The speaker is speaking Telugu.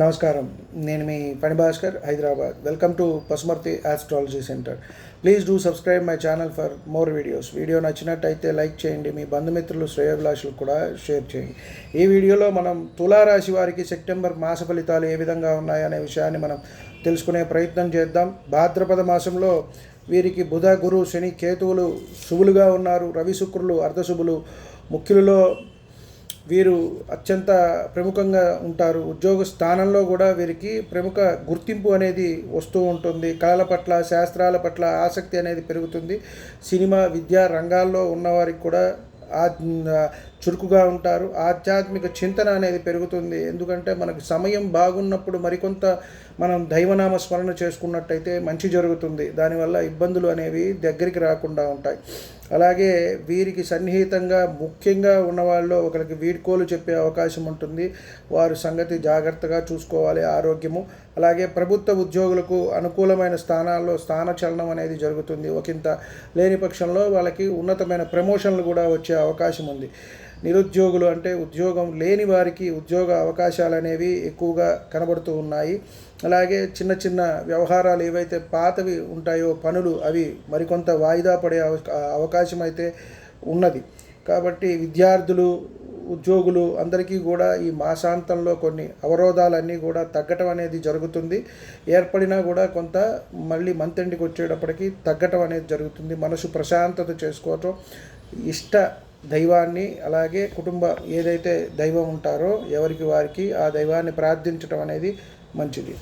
నమస్కారం. నేను మీ పని Bhaskar Hyderabad. Welcome to Pasumarthi astrology centre please do subscribe my channel for more videos video నచ్చినట్టయితే లైక్ చేయండి. మీ బంధుమిత్రులు శ్రేయోభిలాషులు కూడా షేర్ చేయండి. ఈ వీడియోలో మనం తులారాశి వారికి సెప్టెంబర్ మాస ఫలితాలు ఏ విధంగా ఉన్నాయనే విషయాన్ని మనం తెలుసుకునే ప్రయత్నం చేద్దాం. భాద్రపద మాసంలో వీరికి బుధ గురు శని కేతువులు శుభులుగా ఉన్నారు. రవి శుక్రులు అర్ధశుభులు ముఖ్యులలో వీరు అత్యంత ప్రముఖంగా ఉంటారు. ఉద్యోగ స్థానంలో కూడా వీరికి ప్రముఖ గుర్తింపు అనేది వస్తూ ఉంటుంది. కళల పట్ల శాస్త్రాల పట్ల ఆసక్తి అనేది పెరుగుతుంది. సినిమా విద్యా రంగాల్లో ఉన్నవారికి కూడా ఆ చురుకుగా ఉంటారు. ఆధ్యాత్మిక చింతన అనేది పెరుగుతుంది. ఎందుకంటే మనకు సమయం బాగున్నప్పుడు మరికొంత మనం దైవనామ స్మరణ చేసుకున్నట్టయితే మంచి జరుగుతుంది. దానివల్ల ఇబ్బందులు అనేవి దగ్గరికి రాకుండా ఉంటాయి. అలాగే వీరికి సన్నిహితంగా ముఖ్యంగా ఉన్నవాళ్ళు ఒకరికి వీడ్కోలు చెప్పే అవకాశం ఉంటుంది. వారి సంగతి జాగ్రత్తగా చూసుకోవాలి ఆరోగ్యము. అలాగే ప్రభుత్వ ఉద్యోగులకు అనుకూలమైన స్థానాల్లో స్థాన చలనం అనేది జరుగుతుంది. ఒకంత లేని పక్షంలో వాళ్ళకి ఉన్నతమైన ప్రమోషన్లు కూడా వచ్చే అవకాశం ఉంది. నిరుద్యోగులు అంటే ఉద్యోగం లేని వారికి ఉద్యోగ అవకాశాలు అనేవి ఎక్కువగా కనబడుతూ ఉన్నాయి. అలాగే చిన్న చిన్న వ్యవహారాలు ఏవైతే పాతవి ఉంటాయో పనులు అవి మరికొంత వాయిదా పడే అవకాశం అయితే ఉన్నది. కాబట్టి విద్యార్థులు ఉద్యోగులు అందరికీ కూడా ఈ మాసాంతంలో కొన్ని అవరోధాలన్నీ కూడా తగ్గటం అనేది జరుగుతుంది. ఏర్పడినా కూడా కొంత మళ్ళీ మంతెండికి వచ్చేటప్పటికి తగ్గటం అనేది జరుగుతుంది. మనసు ప్రశాంతత చేసుకోవటం ఇష్ట దైవాన్ని అలాగే కుటుంబ ఏదైతే దైవం ఉంటారో ఎవరికి వారికి ఆ దైవాన్ని ప్రార్థించడం అనేది మంచిది.